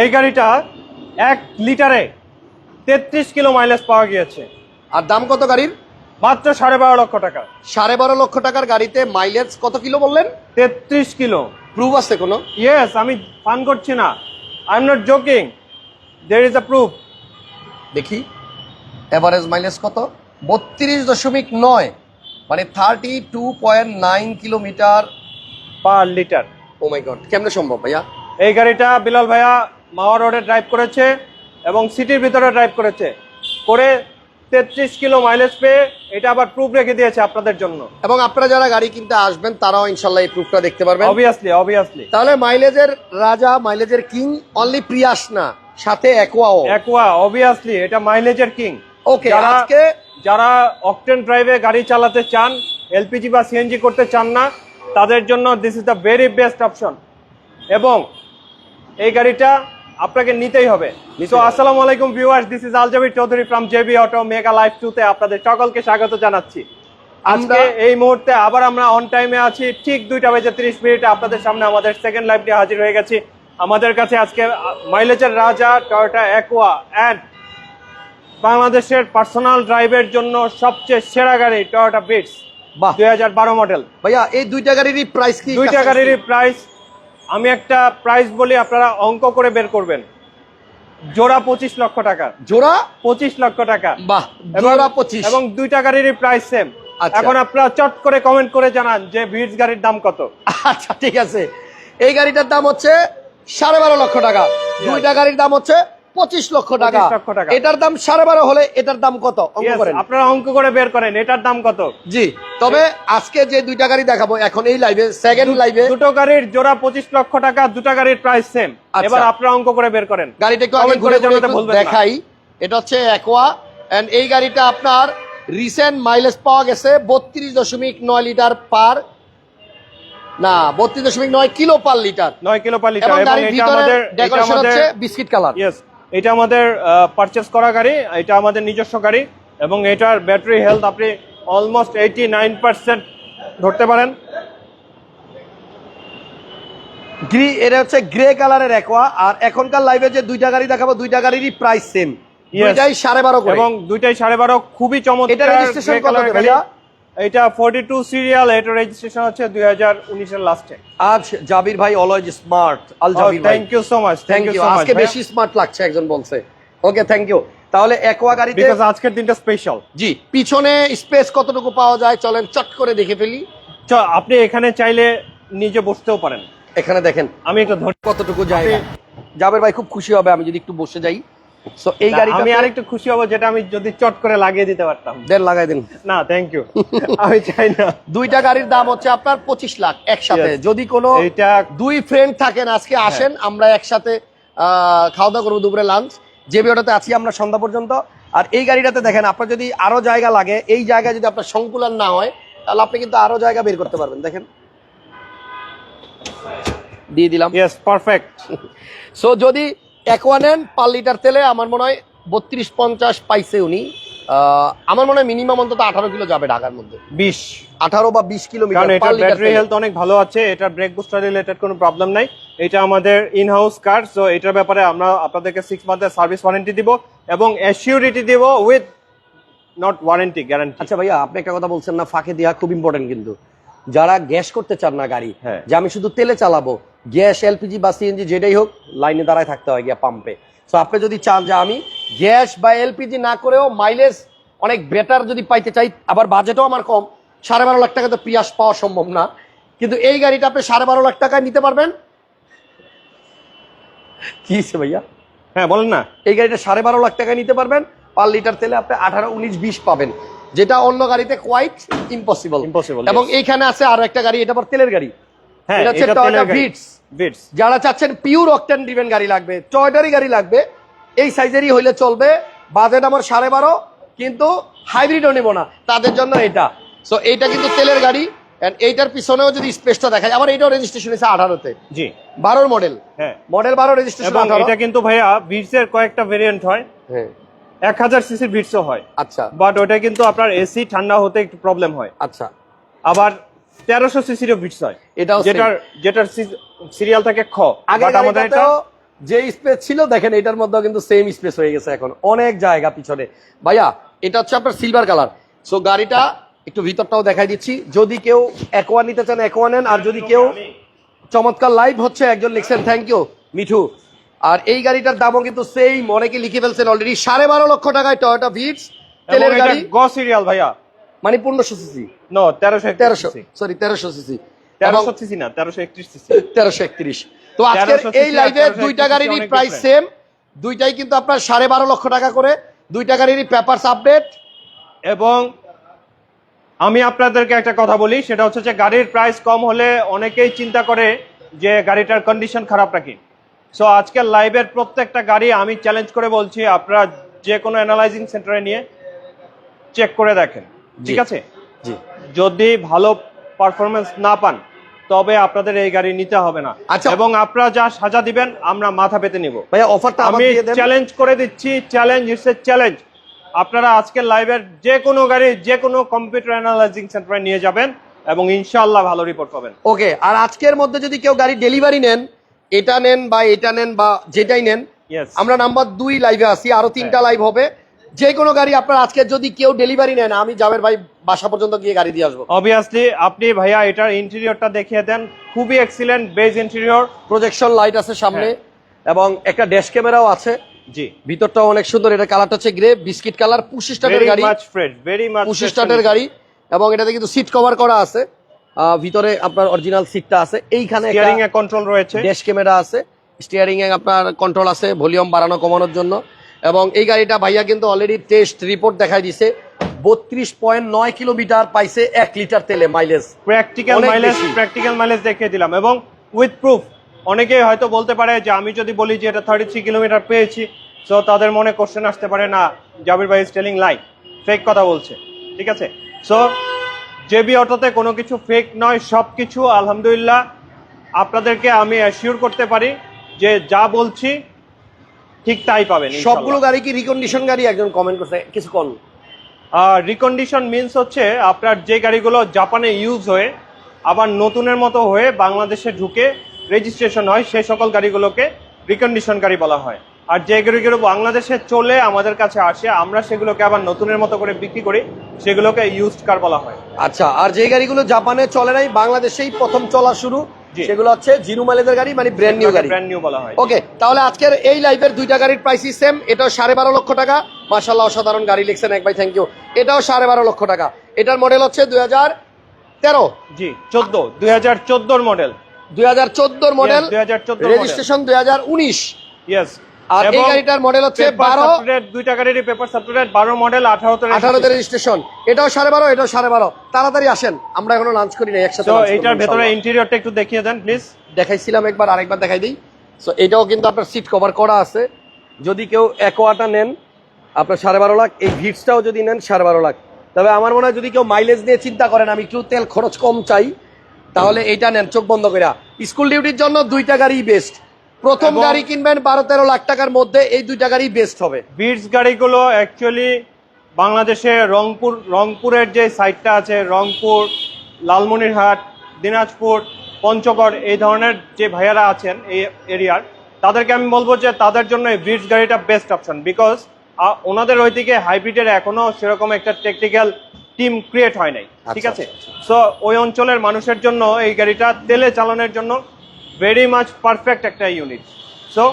এই গাড়িটা এক লিটারে তেত্রিশ কিলো মাইলেজ পাওয়া গিয়েছে। আর দাম কত গাড়ির? মাত্র সাড়ে বারো লক্ষ টাকা। সাড়ে বারো লক্ষ টাকার গাড়িতে মাইলেজ কত কিলো বললেন? তেত্রিশ কিলো। প্রুফ আছে কোনো? ইয়েস আমি ফান করছি না। I am not joking there is a proof দেখি। অ্যাভারেজ মাইলেজ কত? বত্রিশ দশমিক নয় মানে thirty two point nine kilometre per litre oh my God কেমনে সম্ভব ভাইয়া? এই গাড়িটা বিলাল ভাইয়া মাওয়া রোডে ড্রাইভ করেছে এবং সিটির ভিতরে ড্রাইভ করেছে। করে তেত্রিশ কিলো মাইলেজ পেয়ে এটা আবার প্রুফ রেখে দিয়েছে আপনাদের জন্য। এবং আপনারা যারা গাড়ি কিনতে আসবেন তারাও ইনশাল্লাহ এই প্রুফটা দেখতে পারবেন। অবভিয়াসলি অবভিয়াসলি তাহলে মাইলেজের রাজা মাইলেজের কিং অনলি প্রিয়াস না সাথে অ্যাকোয়াও একোয়া অবভিয়াসলি এটা মাইলেজের কিং ওকে যারা আজকে যারা অকটেন ড্রাইভে গাড়ি চালাতে চান এলপিজি বা সিএনজি করতে চান না তাদের জন্য this is the very best option এবং এই গাড়িটা আপনাকে নিতেই হবে। তো আসসালামু আলাইকুম viewers this is Aljabir Chowdhury from JB auto mega life টুতে আপনাদের সকলকে স্বাগত জানাচ্ছি। আজকে এই মুহূর্তে আবার আমরা অন টাইমে আছি ঠিক দুইটা বেজে তিরিশ মিনিটে আপনাদের সামনে আমাদের সেকেন্ড লাইভ নিয়ে হাজির হয়ে গেছি। আমাদের কাছে আজকে মাইলেজের রাজা টয়োটা অ্যাকোয়া অ্যান্ড বাংলাদেশের পার্সোনাল ড্রাইভের জন্য সবচেয়ে সেরা গাড়ি টয়োটা বিটস দুই হাজার বারো মডেল ভাইয়া এই দুইটা গাড়িরই প্রাইস কি দুইটা গাড়ির প্রাইস আমি একটা প্রাইস বলি আপনারা অঙ্ক করে বের করবেন। জোড়া পঁচিশ লক্ষ টাকা। জোড়া? পঁচিশ লক্ষ টাকা। বাহ জোড়া পঁচিশ। এবং দুইটা গাড়ির প্রাইস সেম। এখন আপনারা চট করে কমেন্ট করে জানান যে ভিড গাড়ির দাম কত। আচ্ছা ঠিক আছে। এই গাড়িটার দাম হচ্ছে সাড়ে বারো লক্ষ টাকা। দুইটা গাড়ির দাম হচ্ছে পঁচিশ লক্ষ টাকা। 25 লক্ষ টাকা। এটার দাম সাড়ে বারো হলে এটার দাম কত? অঙ্ক করেন। আপনারা অঙ্ক করে বের করেন এটার দাম কত? জি তবে আজকে যে দুইটা গাড়ি দেখাবো এখন এই লাইভে সেকেন্ড লাইভে দুটো গাড়ির জোড়া পঁচিশ লক্ষ টাকা দুটো গাড়ির প্রাইস সেম আচ্ছা। এবার আপনারা অঙ্ক করে বের করেন। গাড়িটা একটু আগে ঘুরে। দেখাই। এটা হচ্ছে অ্যাকোয়া এন্ড এই গাড়িটা আপনার রিসেন্ট মাইলেজ পাওয়া গেছে বত্রিশ দশমিক নয় লিটার পার না বত্রিশ দশমিক নয় কিলো পার লিটার নয় কিলো পার লিটার এবং এবং গাড়ির ভিতরে ডেকোরেশন হচ্ছে বিস্কিট কালার এটা আমাদের পারচেস করা গাড়ি এটা আমাদের নিজস্ব গাড়ি এবং এটার ব্যাটারি হেলথ আপনি অলমোস্ট এইটি নাইন পার্সেন্ট ধরতে পারেন। গ্রি এটা হচ্ছে গ্রে কালারের অ্যাকোয়া আর এখনকার লাইভে যে দুইটা গাড়ি দেখাবো দুইটা গাড়িরই প্রাইস সেম দুইটাই সাড়ে বারো এবং দুইটাই সাড়ে বারো খুবই চমৎকার এটা registration grey কত colour গাড়ি। ভাইয়া? এটা ফোর্টি টু সিরিয়াল এটা রেজিস্ট্রেশন হচ্ছে দুই হাজার উনিশের লাস্টে আজ জাবির ভাই অলওয়েজ স্মার্ট আল জাবির ভাই। Thank you so much thank you আজকে বেশি স্মার্ট লাগছে একজন বলছে। ওকে থ্যাংক ইউ তাহলে অ্যাকোয়া গাড়িতে বিকজ আজকের দিনটা স্পেশাল জি পিছনে স্পেস কতটুকু পাওয়া যায়? চলেন চট করে দেখে ফেলি। আপনি এখানে চাইলে নিজে বসতেও পারেন। এখানে দেখেন। আমি একটু ধরে কতটুকু জায়গা? জাবের ভাই খুব খুশি হবে আমি যদি একটু বসে যাই। সো এই গাড়িটা আমি আরেকটু খুশি হব যেটা আমি যদি চট করে লাগিয়ে দিতে পারতাম। দেড় লাগাই দিন। না থ্যাংক ইউ আমি চাই না। দুইটা গাড়ির দাম হচ্ছে আপনার পঁচিশ লাখ একসাথে। যদি কোনো এইটা দুই ফ্রেন্ড থাকেন আজকে আসেন আমরা একসাথে খাওয়া দাওয়া করব দুপুরে লাঞ্চ যে বিয়েটাতে আছি আমরা সন্ধ্যা পর্যন্ত। আর এই গাড়িটাতে দেখেন আপনার যদি আরও জায়গা লাগে এই জায়গায় যদি আপনার সংকুলন না হয় তাহলে আপনি কিন্তু আরও জায়গা বের করতে পারবেন। দেখেন। দিয়ে দিলাম। ইয়েস পারফেক্ট সো যদি একোয়া নেন পার লিটার তেলে আমার মনে হয় বত্রিশ পঞ্চাশ পাইছে উনি। আমার মনে হয় মিনিমাম অন্তত আঠারো কিলো যাবে ঢাকার মধ্যে। বিশ। আঠারো বা বিশ কিলোমিটার ব্যাটারি হেলথ অনেক ভালো আছে এটার ব্রেক বুস্টার রিলেটেড কোনো প্রবলেম নাই। এটা আমাদের ইন হাউস কার সো এটার ব্যাপারে আমরা আপনাদেরকে সিক্স মান্থের সার্ভিস ওয়ারেন্টি দিব এবং অ্যাসিউরিটি দিব উইথ নট ওয়ারেন্টি গ্যারান্টি আচ্ছা ভাইয়া আপনি একটা কথা বলছেন না ফাঁকে দেওয়া খুব ইম্পর্টেন্ট কিন্তু। যারা গ্যাস করতে চান না গাড়ি হ্যাঁ। যে আমি শুধু তেলে চালাবো গ্যাস এলপিজি বা সিএনজি যেটাই হোক লাইনে দাঁড়ায় থাকতে হয় গিয়া পাম্পে সো আপনি যদি চান যে আমি গ্যাস বা এলপিজি না করেও মাইলেজ অনেক বেটার যদি পাইতে চাই আবার বাজেটও আমার কম সাড়ে বারো লাখ টাকা তো পিয়াস পাওয়া সম্ভব না। কিন্তু এই গাড়িটা আপনি সাড়ে বারো লাখ টাকায় নিতে পারবেন। কি হয়েছে ভাইয়া? হ্যাঁ বলেন না। এই গাড়িটা সাড়ে বারো লাখ টাকায় নিতে পারবেন পার লিটার তেলে আপনি আঠারো উনিশ বিশ পাবেন। যেটা অন্য গাড়িতে কোয়াইট ইম্পসিবল Impossible, এবং এইখানে আছে আরও একটা গাড়ি এটা আবার তেলের গাড়ি। এটা হচ্ছে এটা তেলের গাড়ি। Vitz। Vitz। যারা চাচ্ছেন পিওর অকটেন ড্রিভেন গাড়ি লাগবে টয়টারই গাড়ি লাগবে এই সাইজেরই হইলে চলবে বাজেট আমার সাড়ে বারো কিন্তু হাইব্রিডও নেব না তাদের জন্য এটা। সো এইটা কিন্তু তেলের গাড়ি and এইটার পিছনেও যদি স্পেসটা দেখায় আবার এইটাও রেজিস্ট্রেশন হয়েছে আঠারোতে। জি। বারোর মডেল হ্যাঁ। মডেল বারো রেজিস্ট্রেশন এটা কিন্তু ভাইয়া বিটসের কয়েকটা ভেরিয়েন্ট হয়। হ্যাঁ। এক হাজার সিসির বিটসও হয়। আচ্ছা। বাট ওটা কিন্তু আপনার এসি ঠান্ডা হতে একটু প্রবলেম হয়। আচ্ছা। আবার তেরোশো সিসিরও বিটস হয়। এটাও। যেটার যেটার সিরিয়াল থাকে খ। আগে আমাদের এটা যে স্পেস ছিল দেখেন এটার মধ্যেও কিন্তু সেম স্পেস হয়ে গেছে এখন। অনেক জায়গা পিছনে। ভাইয়া এটা হচ্ছে আপনার সিলভার কালার সো গাড়িটা একটু ভিতরটাও দেখাই দিচ্ছি। যদি কেউ একোয়া নিতে চান একোয়া নেন। আর যদি কেউ চমৎকার লাইভ হচ্ছে একজন লিখছেন থ্যাংক ইউ মিঠু। আর এই গাড়িটার দামও কিন্তু সেই অনেকে লিখে ফেলছেন অলরেডি সাড়ে বারো লক্ষ টাকায় টয়োটা ভিটস তেলের গাড়ি। গ সিরিয়াল ভাইয়া। মানে পনেরোশো সিসি। নো তেরোশো তেরোশো সরি তেরোশো সিসি। তেরোশো সিসি না তেরোশো একত্রিশ সিসি। তেরোশো একত্রিশ। তো আজকের 1300 এই লাইভে দুইটা গাড়িরই প্রাইস সেম দুইটাই কিন্তু আপনার সাড়ে বারো লক্ষ টাকা করে। দুইটা গাড়িরই পেপারস আপডেট এবং আমি আপনাদেরকে একটা কথা বলি সেটা হচ্ছে যে গাড়ির প্রাইস কম হলে অনেকেই চিন্তা করে যে গাড়িটার কন্ডিশন খারাপ রাখি সো আজকের লাইভের প্রত্যেকটা গাড়ি আমি চ্যালেঞ্জ করে বলছি আপনারা যে কোনো অ্যানালাইজিং সেন্টারে নিয়ে চেক করে দেখেন। ঠিক আছে? জি। যদি ভালো পারফরমেন্স না পান তবে আপনাদের এই গাড়ি নিতে হবে না। আচ্ছা। এবং আপনারা যা সাজা দিবেন আমরা মাথা পেতে নিব। ভাইয়া অফারটা আমি চ্যালেঞ্জ করে দিচ্ছি চ্যালেঞ্জ ইটস এ চ্যালেঞ্জ আপনারা আজকের লাইভের যে কোনো গাড়ি যে কোনো কম্পিউটার অ্যানালাইজিং সেন্টারে নিয়ে যাবেন এবং ইনশাআল্লাহ ভালো রিপোর্ট পাবেন। ওকে আর আজকের মধ্যে যদি কেউ গাড়ি ডেলিভারি নেন এটা নেন বা এটা নেন বা যেটাই নেন আমরা নাম্বার দুই লাইভে আসি আরও তিনটা লাইভ হবে। যে কোনো গাড়ি আপনার আজকে যদি কেউ ডেলিভারি নেন আমি জাবের ভাই বাসা পর্যন্ত গিয়ে গাড়ি দিয়ে আসব। অবভিয়াসলি আপনি ভাইয়া এটার ইন্টেরিয়রটা দেখিয়ে দেন। খুবই excellent beige interior projection light আছে সামনে এবং একটা ড্যাশ ক্যামেরাও আছে। জি। ভিতরটাও অনেক সুন্দর এটা কালারটা হচ্ছে গ্রে বিস্কিট কালার পুশ স্টার্টের গাড়ি। ভেরি মাচ পুশ স্টার্টের গাড়ি এবং এটাতে কিন্তু সিট কভার করা আছে। ভিতরে আপনার অরিজিনাল সিটটা আছে। এইখানে স্টিয়ারিং এ কন্ট্রোল রয়েছে। ড্যাশ ক্যামেরা আছে। স্টিয়ারিং এ আপনার কন্ট্রোল আছে ভলিউম বাড়ানো কমানোর জন্য। এবং এই গাড়িটা ভাইয়া কিন্তু অলরেডি টেস্ট রিপোর্ট দেখাই দিছে। বত্রিশ পয়েন্ট নয় কিলোমিটার পাইছে এক লিটার তেলে mileage practical mileage practical mileage দেখিয়ে দিলাম এবং উইথ প্রুফ অনেকেই হয়তো বলতে পারে যে আমি যদি বলি যে এটা থার্টি থ্রি কিলোমিটার পেয়েছি সো তাদের মনে কোশ্চেন আসতে পারে না জাবির ভাই স্টেলিং লাই ফেক কথা বলছে। ঠিক আছে? সো জেবি অটোতে কোনো কিছু ফেক নয় সব কিছু আলহামদুলিল্লাহ। আপনাদেরকে আমি অ্যাসিওর করতে পারি যে যা বলছি ঠিক তাই পাবেন সবগুলো গাড়ি কি রিকন্ডিশন গাড়ি? একজন কমেন্ট করছে কিছু কম রিকন্ডিশন মিনস হচ্ছে আপনার যে গাড়িগুলো জাপানে ইউজ হয়ে আবার নতুনের মতো হয়ে বাংলাদেশে ঢুকে রেজিস্ট্রেশন হয় সেই সকল গাড়িগুলোকে রিকন্ডিশন গাড়ি বলা হয়। আর যে গাড়িগুলো বাংলাদেশে চলে আমাদের কাছে আসে আমরা সেগুলোকে আবার নতুনের মতো করে বিক্রি করি সেগুলোকে ইউজড কার বলা হয়। আচ্ছা আর যে গাড়িগুলো জাপানে চলে নাই বাংলাদেশেই প্রথম চলা শুরু। সেগুলো হচ্ছে জিরু মাইলেজের গাড়ি মানে ব্র্যান্ড নিউ গাড়ি। ব্র্যান্ড নিউ বলা হয়। ওকে তাহলে আজকের এই লাইভের দুইটা গাড়ির প্রাইসই সেম এটাও সাড়ে বারো লক্ষ টাকা। মার্শাল্লাহ অসাধারণ গাড়ি লিখছেন এক ভাই থ্যাংক ইউ এটাও সাড়ে বারো লক্ষ টাকা। এটার মডেল হচ্ছে দুই হাজার তেরো। জি চোদ্দ দুই হাজার চোদ্দোর মডেল দুই হাজার চোদ্দোর মডেল দুই হাজার চোদ্দ রেজিস্ট্রেশন দুই হাজার উনিশ। ইয়েস আর এই গাড়িটার মডেল হচ্ছে বারো দুইটা গাড়ির পেপার সাপ্রেট বারো মডেল আঠারোতে আঠারোতে রেজিস্ট্রেশন এটাও সাড়ে বারো এটাও সাড়ে বারো। তাড়াতাড়ি আসেন আমরা এখনও লাঞ্চ করি না একসাথে তো এইটার ভেতরে ইন্টেরিয়রটা একটু দেখিয়ে দেন প্লিজ দেখাইছিলাম একবার আরেকবার দেখাই দিই। সো এটাও কিন্তু আপনার সিট কভার করা আছে। যদি কেউ একোয়াটা নেন আপনার সাড়ে বারো লাখ। এই ভিটসটাও যদি নেন সাড়ে বারো লাখ। তবে আমার মনে হয় যদি কেউ মাইলেজ নিয়ে চিন্তা করেন আমি একটু তেল খরচ কম চাই তাহলে এইটা নেন চোখ বন্ধ করে স্কুল ডিউটির জন্য দুইটা গাড়ি বেস্ট প্রথম গাড়ি কিনবেন বারো তেরো লাখ টাকার মধ্যে এই দুইটা গাড়ি বেস্ট হবে। বিটস গাড়িগুলো অ্যাকচুয়ালি বাংলাদেশে রংপুর রংপুরের যে সাইডটা আছে রংপুর লালমনিরহাট দিনাজপুর পঞ্চগড় এই ধরনের যে ভাইয়ারা আছেন এই এরিয়ার তাদেরকে আমি বলব যে তাদের জন্য এই বিটস গাড়িটা বেস্ট অপশন বিকজ ওনাদের ওইদিকে হাইব্রিডের এখনও সেরকম একটা টেকনিক্যাল টিম ক্রিয়েট হয় নাই। ঠিক আচ্ছা, আছে? সো ওই অঞ্চলের মানুষের জন্য এই গাড়িটা তেলে চালানোর জন্য ভেরি মাচ পারফেক্ট একটা ইউনিট সো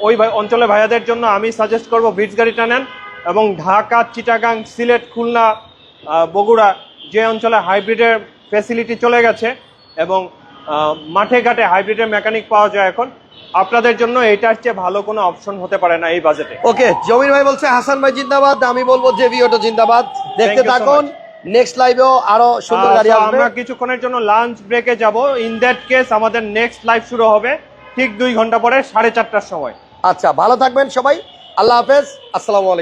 ওই ভাই- অঞ্চলের ভাইয়াদের জন্য আমি সাজেস্ট করব বিটস গাড়িটা নেন এবং ঢাকা চিটাগাং সিলেট খুলনা বগুড়া যে অঞ্চলে হাইব্রিডের ফ্যাসিলিটি চলে গেছে এবং মাঠে ঘাটে হাইব্রিডের মেকানিক পাওয়া যায় এখন আপনাদের জন্য এটার চেয়ে ভালো কোনো অপশন হতে পারে না এই বাজেটে ওকে জমির ভাই বলছে হাসান ভাই জিন্দাবাদ আমি বলব যে ভিওটো জিন্দাবাদ। দেখতে থাকুন। নেক্সট লাইভেও আরও সুন্দর গাড়ি আসবে। আমরা কিছুক্ষণের জন্য লাঞ্চ ব্রেকে যাব। ইন দ্যাট কেস আমাদের নেক্সট লাইভ শুরু হবে ঠিক দুই ঘণ্টা পরে সাড়ে চারটার সময়। আচ্ছা ভালো থাকবেন সবাই। আল্লাহ হাফেজ। আসসালামু আলাইকুম।